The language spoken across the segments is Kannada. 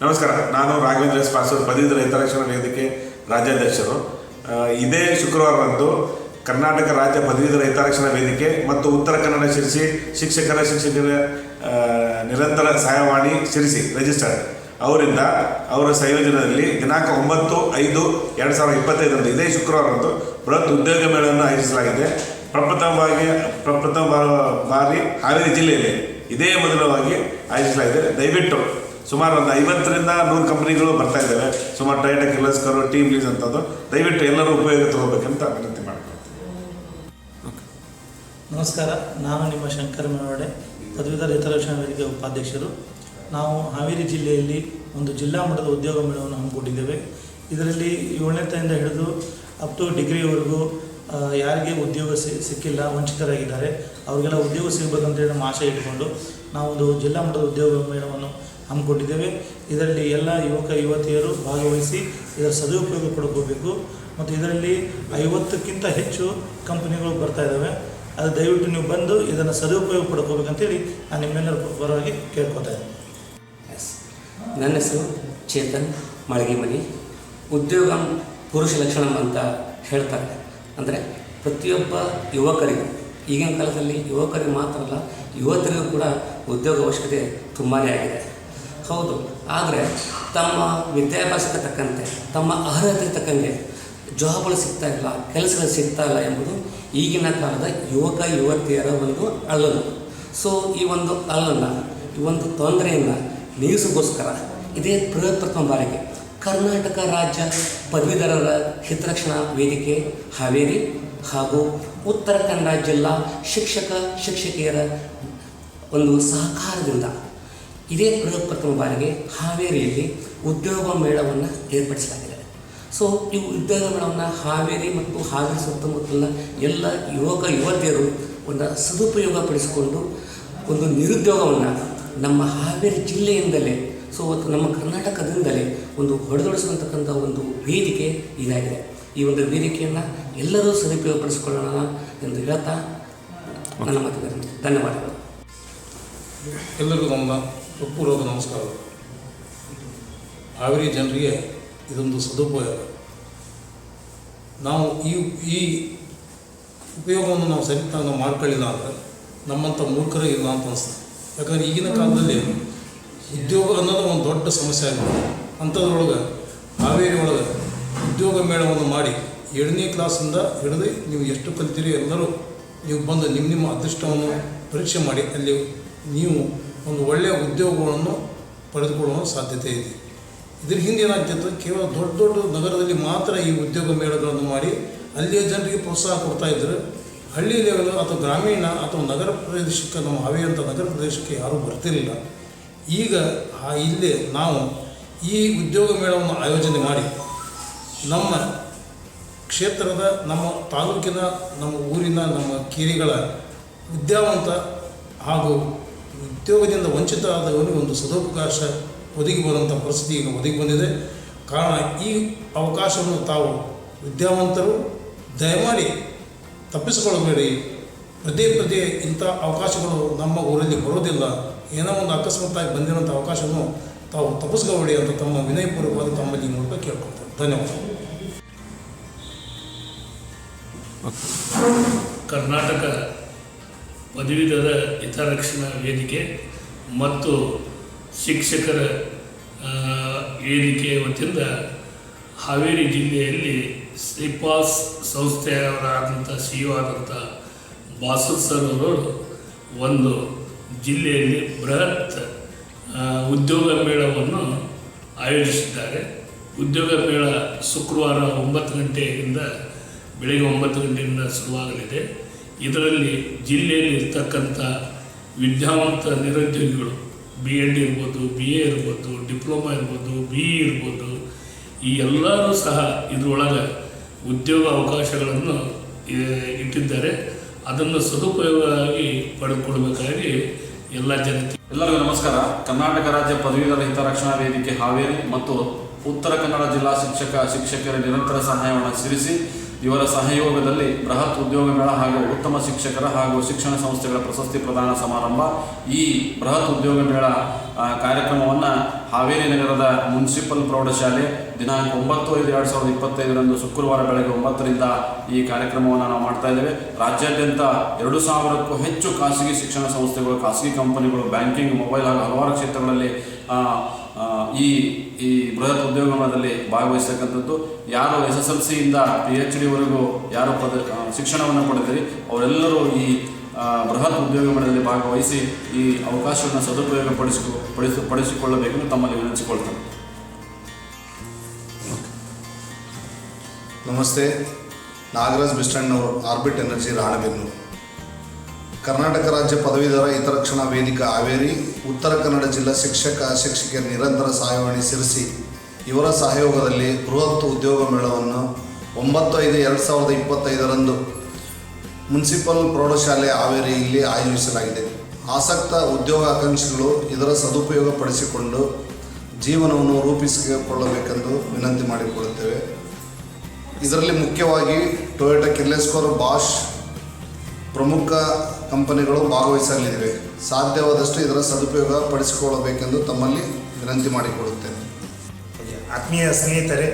ನಮಸ್ಕಾರ, ನಾನು ರಾಘವೇಂದ್ರ ಎಸ್ ಪಾಸೂರ್ ಪದವೀಧರ ಹಿತರಕ್ಷಣಾ ವೇದಿಕೆ ರಾಜ್ಯಾಧ್ಯಕ್ಷರು. ಇದೇ ಶುಕ್ರವಾರದಂದು ಕರ್ನಾಟಕ ರಾಜ್ಯ ಪದವೀಧರ ರೈತರಕ್ಷಣಾ ವೇದಿಕೆ ಮತ್ತು ಉತ್ತರ ಕನ್ನಡ ಶಿರಸಿ ಶಿಕ್ಷಕರ ಶಿಕ್ಷಕರ ನಿರಂತರ ಸಹಾಯವಾಣಿ ಶಿರಸಿ ರಿಜಿಸ್ಟರ್ಡ್ ಅವರಿಂದ ಅವರ ಸಂಯೋಜನೆಯಲ್ಲಿ ದಿನಾಂಕ ಒಂಬತ್ತು ಐದು ಎರಡು ಸಾವಿರದ ಇಪ್ಪತ್ತೈದರಂದು, ಇದೇ ಶುಕ್ರವಾರದಂದು ಬೃಹತ್ ಉದ್ಯೋಗ ಮೇಳವನ್ನು ಆಯೋಜಿಸಲಾಗಿದೆ. ಪ್ರಪ್ರಥಮವಾಗಿ, ಪ್ರಪ್ರಥಮ ಬಾರಿ ಹಾವೇರಿ ಜಿಲ್ಲೆಯಲ್ಲಿ ಇದೇ ಮೊದಲವಾಗಿ ಆಯೋಜಿಸಲಾಗಿದೆ. ದಯವಿಟ್ಟು ಸುಮಾರು ಒಂದು ಐವತ್ತರಿಂದ ನೂರು ಕಂಪ್ನಿಗಳು ಬರ್ತಾ ಇದ್ದಾವೆ. ಸುಮಾರು ಟೈಟ ಕಿಲಸ್ಕರು ಟೀಮ್ ಲೀಸ್ ಅಂತದ್ದು. ದಯವಿಟ್ಟು ಎಲ್ಲರೂ ಉಪಯೋಗ ತಗೋಬೇಕಂತ ವಿನಂತಿ ಮಾಡ್ತೀನಿ ನಮಸ್ಕಾರ. ನಾನು ನಿಮ್ಮ ಶಂಕರ ಮೇವಡೆ ಪದವೀಧರ ಹಿತರಕ್ಷಣಾ ವೇದಿಕೆ ಉಪಾಧ್ಯಕ್ಷರು. ನಾವು ಹಾವೇರಿ ಜಿಲ್ಲೆಯಲ್ಲಿ ಒಂದು ಜಿಲ್ಲಾ ಮಟ್ಟದ ಉದ್ಯೋಗ ಮೇಳವನ್ನು ಹಮ್ಮಿಕೊಂಡಿದ್ದೇವೆ. ಇದರಲ್ಲಿ ಏಳನೇತೆಯಿಂದ ಹಿಡಿದು ಅಪ್ ಟು ಡಿಗ್ರಿವರೆಗೂ ಯಾರಿಗೆ ಉದ್ಯೋಗ ಸಿಕ್ಕಿಲ್ಲ, ವಂಚಿತರಾಗಿದ್ದಾರೆ, ಅವರಿಗೆಲ್ಲ ಉದ್ಯೋಗ ಸಿಗಬೇಕಂತೇಳಿ ನಮ್ಮ ಆಶೆ ಇಟ್ಕೊಂಡು ನಾವು ಒಂದು ಜಿಲ್ಲಾ ಮಟ್ಟದ ಉದ್ಯೋಗ ಮೇಳವನ್ನು ಹಮ್ಮಿಕೊಂಡಿದ್ದೇವೆ. ಇದರಲ್ಲಿ ಎಲ್ಲ ಯುವಕ, ಯುವತಿಯರು ಭಾಗವಹಿಸಿ ಇದರ ಸದುಪಯೋಗ ಪಡ್ಕೋಬೇಕು. ಮತ್ತು ಇದರಲ್ಲಿ ಐವತ್ತಕ್ಕಿಂತ ಹೆಚ್ಚು ಕಂಪನಿಗಳು ಬರ್ತಾ ಇದ್ದಾವೆ. ಅದು ದಯವಿಟ್ಟು ನೀವು ಬಂದು ಇದನ್ನು ಸದುಪಯೋಗ ಪಡ್ಕೋಬೇಕಂತೇಳಿ ನಾನು ನಿಮ್ಮೆಲ್ಲರ ಪರವಾಗಿ ಕೇಳ್ಕೊತಾ ಇದ್ದೀನಿ. ಎಸ್ ನನ್ನ ಹೆಸರು ಚೇತನ್ ಮಳಗಿಮನಿ. ಉದ್ಯೋಗ ಪುರುಷ ಲಕ್ಷಣ ಅಂತ ಹೇಳ್ತಾರೆ. ಅಂದರೆ ಪ್ರತಿಯೊಬ್ಬ ಯುವಕರಿಗೆ, ಈಗಿನ ಕಾಲದಲ್ಲಿ ಯುವಕರಿಗೆ ಮಾತ್ರ ಅಲ್ಲ, ಯುವತರಿಗೂ ಕೂಡ ಉದ್ಯೋಗ ಅವಶ್ಯಕತೆ ತುಂಬಾ ಆಗಿದೆ. ಹೌದು. ಆದರೆ ತಮ್ಮ ವಿದ್ಯಾಭ್ಯಾಸಕ್ಕೆ ತಕ್ಕಂತೆ, ತಮ್ಮ ಅರ್ಹತೆ ತಕ್ಕಂತೆ ಜಾಬ್ಗಳು ಸಿಗ್ತಾ ಇಲ್ಲ, ಕೆಲಸಗಳು ಸಿಗ್ತಾ ಇಲ್ಲ ಎಂಬುದು ಈಗಿನ ಕಾಲದ ಯುವಕ, ಯುವತಿಯರ ಒಂದು ಅಳಲು ಸೊ ಈ ಒಂದು ಅಳನ್ನು ಈ ಒಂದು ತೊಂದರೆಯನ್ನು ನೀಗಿಸೋಗೋಸ್ಕರ ಇದೇ ಪ್ರಥಮ ಬಾರಿಗೆ ಕರ್ನಾಟಕ ರಾಜ್ಯ ಪದವೀಧರರ ಹಿತರಕ್ಷಣಾ ವೇದಿಕೆ ಹಾವೇರಿ ಹಾಗೂ ಉತ್ತರ ಕನ್ನಡ ಜಿಲ್ಲಾ ಶಿಕ್ಷಕ, ಶಿಕ್ಷಕಿಯರ ಒಂದು ಸಹಕಾರದಿಂದ ಇದೇ ಪ್ರಥಮ ಬಾರಿಗೆ ಹಾವೇರಿಯಲ್ಲಿ ಉದ್ಯೋಗ ಮೇಳವನ್ನು ಏರ್ಪಡಿಸಲಾಗಿದೆ. ಸೊ ಈ ಉದ್ಯೋಗ ಮೇಳವನ್ನು ಹಾವೇರಿ ಮತ್ತು ಹಾವೇರಿ ಸುತ್ತಮುತ್ತಲಿನ ಎಲ್ಲ ಯುವಕ, ಯುವತಿಯರು ಒಂದು ಸದುಪಯೋಗ ಪಡಿಸಿಕೊಂಡು ಒಂದು ನಿರುದ್ಯೋಗವನ್ನು ನಮ್ಮ ಹಾವೇರಿ ಜಿಲ್ಲೆಯಿಂದಲೇ ಸೊ ಇವತ್ತು ನಮ್ಮ ಕರ್ನಾಟಕದಿಂದಲೇ ಒಂದು ಹೊಡೆದೊಡಿಸುವಂತಕ್ಕಂಥ ಒಂದು ವೇದಿಕೆ ಇದಾಗಿದೆ. ಈ ಒಂದು ವೇದಿಕೆಯನ್ನು ಎಲ್ಲರೂ ಸದುಪಯೋಗಪಡಿಸಿಕೊಳ್ಳೋಣ ಎಂದು ಹೇಳ್ತಾ ನನ್ನ ಮಾತುಗಳನ್ನು ಧನ್ಯವಾದಗಳು. ಎಲ್ಲರಿಗೂ ನಮ್ಮ ಹೃತ್ಪೂರ್ವಕ ನಮಸ್ಕಾರಗಳು ಹಾವೇರಿ ಜನರಿಗೆ ಇದೊಂದು ಸದುಪಯೋಗ. ನಾವು ಈ ಈ ಉಪಯೋಗವನ್ನು ನಾವು ಸರಿತಾಗಿ ನಾವು ಮಾಡ್ಕೊಳ್ಳಿಲ್ಲ ಅಂದರೆ ನಮ್ಮಂಥ ಮೂರ್ಖರೇ ಇಲ್ಲ ಅಂತ ಅನಿಸ್ತದೆ ಯಾಕಂದರೆ ಈಗಿನ ಕಾಲದಲ್ಲಿ ಉದ್ಯೋಗ ಅನ್ನೋದು ಒಂದು ದೊಡ್ಡ ಸಮಸ್ಯೆ ಆಗಿದೆ. ಅಂಥದ್ರೊಳಗೆ, ಹಾವೇರಿ ಒಳಗೆ ಉದ್ಯೋಗ ಮೇಳವನ್ನು ಮಾಡಿ ಏಳನೇ ಕ್ಲಾಸಿಂದ ಹಿಡಿದು ನೀವು ಎಷ್ಟು ಕಲಿತೀರಿ ಎಲ್ಲರೂ ನೀವು ಬಂದು ನಿಮ್ಮ ನಿಮ್ಮ ಅದೃಷ್ಟವನ್ನು ಪರೀಕ್ಷೆ ಮಾಡಿ, ಅಲ್ಲಿ ನೀವು ಒಂದು ಒಳ್ಳೆಯ ಉದ್ಯೋಗಗಳನ್ನು ಪಡೆದುಕೊಳ್ಳುವ ಸಾಧ್ಯತೆ ಇದೆ. ಇದ್ರ ಹಿಂದೆ ಏನಾಗ್ತಿತ್ತು? ಕೇವಲ ದೊಡ್ಡ ದೊಡ್ಡ ನಗರದಲ್ಲಿ ಮಾತ್ರ ಈ ಉದ್ಯೋಗ ಮೇಳಗಳನ್ನು ಮಾಡಿ ಅಲ್ಲಿಯ ಜನರಿಗೆ ಪ್ರೋತ್ಸಾಹ ಕೊಡ್ತಾ ಇದ್ದರು. ಹಳ್ಳಿ ಲೆವೆಲ್ ಅಥವಾ ಗ್ರಾಮೀಣ ಅಥವಾ ನಗರ ಪ್ರದೇಶಕ್ಕೆ, ನಮ್ಮ ಹವೆಯಂಥ ನಗರ ಪ್ರದೇಶಕ್ಕೆ ಯಾರೂ ಬರ್ತಿರಲಿಲ್ಲ. ಈಗ ಆ ಇಲ್ಲಿ ನಾವು ಈ ಉದ್ಯೋಗ ಮೇಳವನ್ನು ಆಯೋಜನೆ ಮಾಡಿ ನಮ್ಮ ಕ್ಷೇತ್ರದ, ನಮ್ಮ ತಾಲೂಕಿನ, ನಮ್ಮ ಊರಿನ, ನಮ್ಮ ಕಿರಿಗಳ ವಿದ್ಯಾವಂತ ಹಾಗೂ ಉದ್ಯೋಗದಿಂದ ವಂಚಿತ ಆದವನಿಗೆ ಒಂದು ಸದುಪಕಾಶ ಒದಗಿ ಬರುವಂಥ ಪರಿಸ್ಥಿತಿ ಈಗ ಒದಗಿ ಬಂದಿದೆ. ಕಾರಣ ಈ ಅವಕಾಶವನ್ನು ತಾವು ವಿದ್ಯಾವಂತರು ದಯಮಾಡಿ ತಪ್ಪಿಸಿಕೊಳ್ಳಬೇಡಿ. ಪದೇ ಪದೇ ಇಂಥ ಅವಕಾಶಗಳು ನಮ್ಮ ಊರಲ್ಲಿ ಬರೋದಿಲ್ಲ. ಏನೋ ಒಂದು ಅಕಸ್ಮಾತ್ತಾಗಿ ಬಂದಿರೋಂಥ ಅವಕಾಶವನ್ನು ತಾವು ತಪ್ಪಿಸ್ಕೋಬೇಡಿ ಅಂತ ತಮ್ಮ ವಿನಯಪೂರ್ವಕವಾಗಿ ತಮ್ಮಲ್ಲಿ ಮೂಲಕ ಕೇಳ್ಕೊಳ್ತಾರೆ ಧನ್ಯವಾದ. ಕರ್ನಾಟಕ ಪದವೀಧರ ಹಿತರಕ್ಷಣಾ ವೇದಿಕೆ ಮತ್ತು ಶಿಕ್ಷಕರ ವೇದಿಕೆ ವತಿಯಿಂದ ಹಾವೇರಿ ಜಿಲ್ಲೆಯಲ್ಲಿ ಶ್ರೀಪಾಸ್ ಸಂಸ್ಥೆಯವರಾದಂಥ ಸಿ ಇ ಆದಂಥ ಬಾಸು ಸರ್ ಅವರು ಒಂದು ಜಿಲ್ಲೆಯಲ್ಲಿ ಬೃಹತ್ ಉದ್ಯೋಗ ಮೇಳವನ್ನು ಆಯೋಜಿಸಿದ್ದಾರೆ. ಉದ್ಯೋಗ ಮೇಳ ಶುಕ್ರವಾರ ಒಂಬತ್ತು ಗಂಟೆಯಿಂದ ಬೆಳಗ್ಗೆ ಒಂಬತ್ತು ಗಂಟೆಯಿಂದ ಶುರುವಾಗಲಿದೆ. ಇದರಲ್ಲಿ ಜಿಲ್ಲೆಯಲ್ಲಿ ಇರ್ತಕ್ಕಂಥ ವಿದ್ಯಾವಂತ ನಿರುದ್ಯೋಗಿಗಳು ಬಿ ಎಡ್ ಇರ್ಬೋದು ಬಿ ಎ ಇರ್ಬೋದು, ಡಿಪ್ಲೊಮಾ ಇರ್ಬೋದು ಬಿ ಇ ಇರ್ಬೋದು, ಈ ಎಲ್ಲರೂ ಸಹ ಇದರೊಳಗೆ ಉದ್ಯೋಗ ಅವಕಾಶಗಳನ್ನು ಇಟ್ಟಿದ್ದಾರೆ. ಅದನ್ನು ಸದುಪಯೋಗವಾಗಿ ಪಡೆದುಕೊಳ್ಬೇಕಾಗಿ ಎಲ್ಲ ಜನತೆ ಎಲ್ಲರಿಗೂ ನಮಸ್ಕಾರ. ಕರ್ನಾಟಕ ರಾಜ್ಯ ಪದವೀಧರ ಹಿತರಕ್ಷಣಾ ವೇದಿಕೆ ಹಾವೇರಿ ಮತ್ತು ಉತ್ತರ ಕನ್ನಡ ಜಿಲ್ಲಾ ಶಿಕ್ಷಕ, ಶಿಕ್ಷಕರ ನಿರಂತರ ಸಹಾಯವನ್ನು ಸೇರಿಸಿ ಇವರ ಸಹಯೋಗದಲ್ಲಿ ಬೃಹತ್ ಉದ್ಯೋಗ ಮೇಳ ಹಾಗೂ ಉತ್ತಮ ಶಿಕ್ಷಕರ ಹಾಗೂ ಶಿಕ್ಷಣ ಸಂಸ್ಥೆಗಳ ಪ್ರಶಸ್ತಿ ಪ್ರದಾನ ಸಮಾರಂಭ. ಈ ಬೃಹತ್ ಉದ್ಯೋಗ ಮೇಳ ಕಾರ್ಯಕ್ರಮವನ್ನು ಹಾವೇರಿ ನಗರದ ಮುನ್ಸಿಪಲ್ ಪ್ರೌಢಶಾಲೆ ದಿನಾಂಕ ಒಂಬತ್ತು ಐದು ಎರಡು ಸಾವಿರದ ಇಪ್ಪತ್ತೈದರಂದು ಶುಕ್ರವಾರ ಬೆಳಗ್ಗೆ ಒಂಬತ್ತರಿಂದ ಈ ಕಾರ್ಯಕ್ರಮವನ್ನು ನಾವು ಮಾಡ್ತಾ ಇದ್ದೇವೆ. ರಾಜ್ಯಾದ್ಯಂತ ಎರಡು ಸಾವಿರಕ್ಕೂ ಹೆಚ್ಚು ಖಾಸಗಿ ಶಿಕ್ಷಣ ಸಂಸ್ಥೆಗಳು, ಖಾಸಗಿ ಕಂಪನಿಗಳು, ಬ್ಯಾಂಕಿಂಗ್, ಮೊಬೈಲ್ ಹಾಗೂ ಹಲವಾರು ಕ್ಷೇತ್ರಗಳಲ್ಲಿ ಈ ಈ ಬೃಹತ್ ಉದ್ಯೋಗದಲ್ಲಿ ಭಾಗವಹಿಸ್ತಕ್ಕಂಥದ್ದು, ಯಾರು ಎಸ್ ಎಸ್ ಎಲ್ ಸಿಯಿಂದ ಪಿ ಎಚ್ ಡಿವರೆಗೂ ಯಾರು ಪದ ಶಿಕ್ಷಣವನ್ನು ಪಡೆದಿರಿ, ಅವರೆಲ್ಲರೂ ಈ ಬೃಹತ್ ಉದ್ಯೋಗ ಮೇಳದಲ್ಲಿ ಭಾಗವಹಿಸಿ ಈ ಅವಕಾಶವನ್ನು ಸದುಪಯೋಗ ಪಡಿಸಿಕೊ ಪಡಿಸಿ, ಪಡಿಸಿಕೊಳ್ಳಬೇಕೆಂದು ತಮ್ಮಲ್ಲಿ ವಿನಂತಿಸಿಕೊಳ್ತೇನೆ. ನಮಸ್ತೆ. Nagaraj Bistannavar orbit energy Ranebennur. Karnataka ರಾಜ್ಯ ಪದವೀಧರ ಹಿತರಕ್ಷಣಾ ವೇದಿಕೆ ಹಾವೇರಿ, ಉತ್ತರ ಕನ್ನಡ ಜಿಲ್ಲಾ ಶಿಕ್ಷಕ ಶಿಕ್ಷಕಿಯ ನಿರಂತರ ಸಹಾಯವಾಣಿ ಸಿರಿಸಿ ಇವರ ಸಹಯೋಗದಲ್ಲಿ ಬೃಹತ್ ಉದ್ಯೋಗ ಮೇಳವನ್ನು ಒಂಬತ್ತು ಐದು ಎರಡು ಸಾವಿರದ ಇಪ್ಪತ್ತೈದರಂದು ಮುನ್ಸಿಪಲ್ ಪ್ರೌಢಶಾಲೆ ಹಾವೇರಿ ಇಲ್ಲಿ ಆಯೋಜಿಸಲಾಗಿದೆ. ಆಸಕ್ತ ಉದ್ಯೋಗ ಆಕಾಂಕ್ಷಿಗಳು ಇದರ ಸದುಪಯೋಗ ಪಡಿಸಿಕೊಂಡು ಜೀವನವನ್ನು ರೂಪಿಸಿಕೊಳ್ಳಬೇಕೆಂದು ವಿನಂತಿ ಮಾಡಿಕೊಳ್ಳುತ್ತೇವೆ. ಇದರಲ್ಲಿ ಮುಖ್ಯವಾಗಿ ಟೊಯೋಟಾ ಕಿರ್ಲೆಸ್ಕೋರ್ ಬಾಷ್ ಪ್ರಮುಖ ಕಂಪನಿಗಳು ಭಾಗವಹಿಸಲಿವೆ. ಸಾಧ್ಯವಾದಷ್ಟು ಇದರ ಸದುಪಯೋಗ ಪಡಿಸಿಕೊಳ್ಳಬೇಕೆಂದು ತಮ್ಮಲ್ಲಿ ವಿನಂತಿ ಮಾಡಿಕೊಳ್ಳುತ್ತೇನೆ. ಆತ್ಮೀಯ ಸ್ನೇಹಿತರೆ,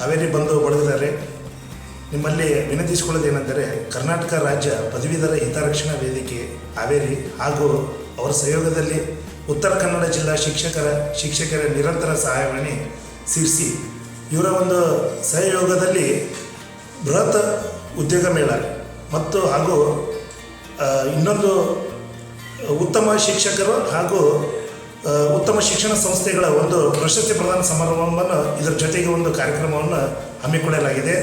ಹಾವೇರಿ ಬಂದು ಬಳಗಿದ್ದಾರೆ ನಿಮ್ಮಲ್ಲಿ ವಿನಂತಿಸಿಕೊಳ್ಳೋದೇನೆಂದರೆ ಕರ್ನಾಟಕ ರಾಜ್ಯ ಪದವೀಧರ ಹಿತರಕ್ಷಣಾ ವೇದಿಕೆ ಹಾವೇರಿ ಹಾಗೂ ಅವರ ಸಹಯೋಗದಲ್ಲಿ ಉತ್ತರ ಕನ್ನಡ ಜಿಲ್ಲಾ ಶಿಕ್ಷಕರ ಶಿಕ್ಷಕರ ನಿರಂತರ ಸಹಾಯವಾಣಿ ಸಿರ್ಸಿ ಇವರ ಒಂದು ಸಹಯೋಗದಲ್ಲಿ ಬೃಹತ್ ಉದ್ಯೋಗ ಮೇಳ ಮತ್ತು ಹಾಗೂ ಇನ್ನೊಂದು ಉತ್ತಮ ಶಿಕ್ಷಕರು ಹಾಗೂ ಉತ್ತಮ ಶಿಕ್ಷಣ ಸಂಸ್ಥೆಗಳ ಒಂದು ಪ್ರಶಸ್ತಿ ಪ್ರದಾನ ಸಮಾರಂಭವನ್ನು ಇದರ ಜೊತೆಗೆ ಒಂದು ಕಾರ್ಯಕ್ರಮವನ್ನು ಹಮ್ಮಿಕೊಳ್ಳಲಾಗಿದೆ.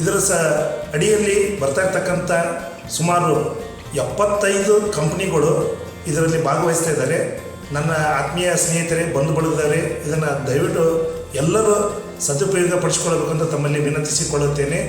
ಇದರ ಸ, ಅಡಿಯಲ್ಲಿ ಬರ್ತಾ ಇರ್ತಕ್ಕಂಥ ಸುಮಾರು ಎಪ್ಪತ್ತೈದು ಕಂಪ್ನಿಗಳು ಇದರಲ್ಲಿ ಭಾಗವಹಿಸ್ತಾ ಇದ್ದಾರೆ. ನನ್ನ ಆತ್ಮೀಯ ಸ್ನೇಹಿತರೆ ಬಂಧು ಬಳಗದವರೇ ಇದನ್ನು ದಯವಿಟ್ಟು ಎಲ್ಲರೂ ಸದುಪಯೋಗ ಪಡಿಸಿಕೊಳ್ಳಬೇಕಂತ ತಮ್ಮಲ್ಲಿ ವಿನಂತಿಸಿಕೊಳ್ಳುತ್ತೇನೆ.